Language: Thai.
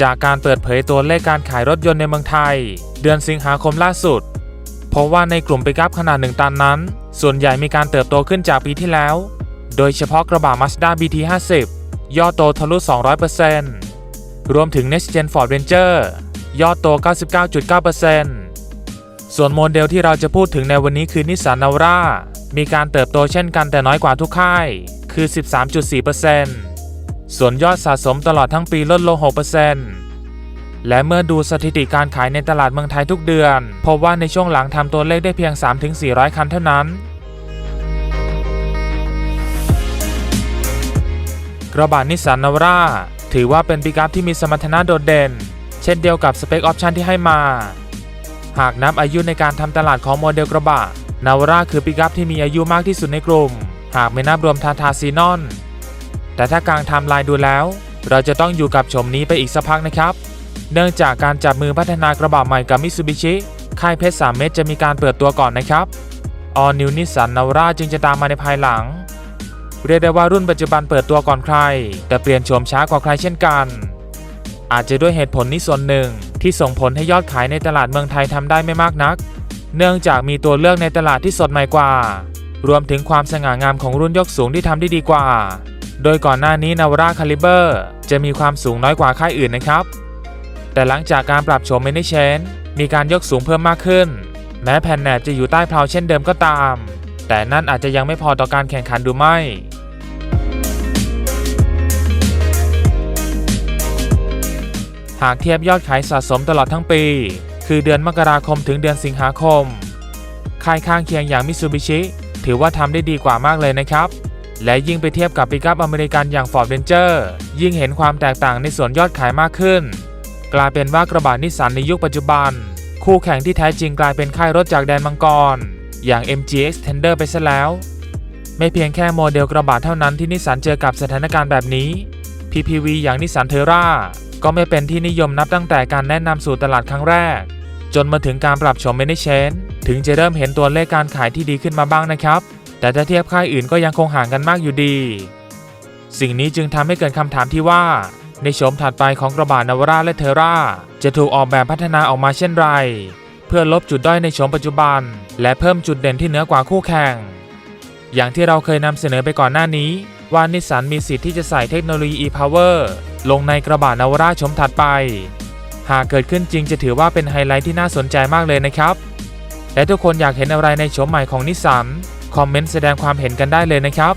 จากการเปิดเผยตัวเลขการขายรถยนต์ในเมืองไทย เดือนสิงหาคมล่าสุดเพราะว่าในกลุ่มปิกัพขนาด 1 ตันนั้น ส่วนใหญ่มีการเติบโตขึ้นจากปีที่แล้ว โดยเฉพาะกระบะ Mazda BT50 ยอดโตทะลุ 200%รวมถึง Next Gen Ford Ranger ยอดโต 99.9%ส่วนโมเดลที่เราจะพูดถึงในวันนี้คือนิสสันนาวรามีการเติบโตเช่นกันแต่น้อยกว่าทุกค่าย คือ 13.4% ส่วนยอดสะสมตลอดทั้งปีลดลง 6%และเมื่อดูสถิติการขายในตลาดเมืองไทยทุกเดือน พบว่าในช่วงหลังทำตัวเลขได้เพียง 3-400 คันเท่านั้น กระบะนิสสันนาวราถือว่าเป็นปิกอัพที่มีสมรรถนะโดดเด่น เช่นเดียวกับสเปคออปชันที่ให้มา หากนับอายุในการทำตลาดของโมเดลกระบะนาวราคือปิกอัพที่มีอายุมากที่สุดในกลุ่ม หากไม่นับรวมทาทาซีนอน แต่ถ้ากลางไทม์ไลน์ดูแล้ว เราจะต้องอยู่กับชมนี้ไปอีกสักพักนะครับ เนื่องจากการจับมือพัฒนากระบะใหม่กับมิ t ซูบิชิค่ายเพชร 3 เม็ดจะมีการเปิดตัวก่อนนะครับ All New Nissan Navara จึงจะตามมาในภายหลัง เรียกได้ว่ารุ่นปัจจุบันเปิดตัวก่อนใคร แต่เปลี่ยนโฉมช้ากว่าใครเช่นกัน อาจจะด้วยเหตุผลนี้ส่วนหนึ่ง ที่ส่งผลให้ยอดขายในตลาดเมืองไทยทำได้ไม่มากนัก เนื่องจากมีตัวเลือกในตลาดที่สดใหม่กว่า รวมถึงความสง่างามของรุ่นยกสูงที่ทำได้ดีกว่า โดยก่อนหน้านี้นาวราคาลิเบอร์จะมีความสูงน้อยกว่าค่ายอื่นนะครับ แต่หลังจากการปรับโฉมเมนิเชนมีการยกสูงเพิ่มมากขึ้น แม้แผ่นแหนบจะอยู่ใต้เพลาเช่นเดิมก็ตาม แต่นั่นอาจจะยังไม่พอต่อการแข่งขันดูไม่หากเทียบยอดขายสะสมตลอดทั้งปี คือเดือนมกราคมถึงเดือนสิงหาคม ค่ายข้างเคียงอย่างมิซูบิชิถือว่าทำได้ดีกว่ามากเลยนะครับ และยิ่งไปเทียบกับปิกัพอเมริกันอย่าง Ford Ranger ยิ่งเห็นความแตกต่างในส่วนยอดขายมากขึ้น กลายเป็นว่ากระบะนิสสันในยุคปัจจุบัน คู่แข่งที่แท้จริงกลายเป็นค่ายรถจากแดนมังกร อย่าง MG Extender ไปซะแล้ว ไม่เพียงแค่โมเดลกระบะเท่านั้นที่นิสสันเจอกับสถานการณ์แบบนี้ PPV อย่างนิสสันเทอร่าก็ไม่เป็นที่นิยมนับตั้งแต่การแนะนำสู่ตลาดครั้งแรก จนมาถึงการปรับโฉมเมนิเชนถึงจะเริ่มเห็นตัวเลขการขายที่ดีขึ้นมาบ้างนะครับ แต่ถ้าเทียบค่ายอื่นก็ยังคงห่างกันมากอยู่ดี สิ่งนี้จึงทำให้เกิดคำถามที่ว่า ในโฉมถัดไปของกระบะนาวราและเทราจะถูกออกแบบพัฒนาออกมาเช่นไร เพื่อลบจุดด้อยในโฉมปัจจุบัน และเพิ่มจุดเด่นที่เหนือกว่าคู่แข่ง อย่างที่เราเคยนำเสนอไปก่อนหน้านี้ ว่านิสสันมีสิทธิ์ที่จะใส่เทคโนโลยี e-power ลงในกระบะนาวร่าชมถัดไป หากเกิดขึ้นจริงจะถือว่าเป็นไฮไลท์ที่น่าสนใจมากเลยนะครับและทุกคนอยากเห็นอะไรในโฉมใหม่ของนิสสัน คอมเมนต์แสดงความเห็นกันได้เลยนะครับ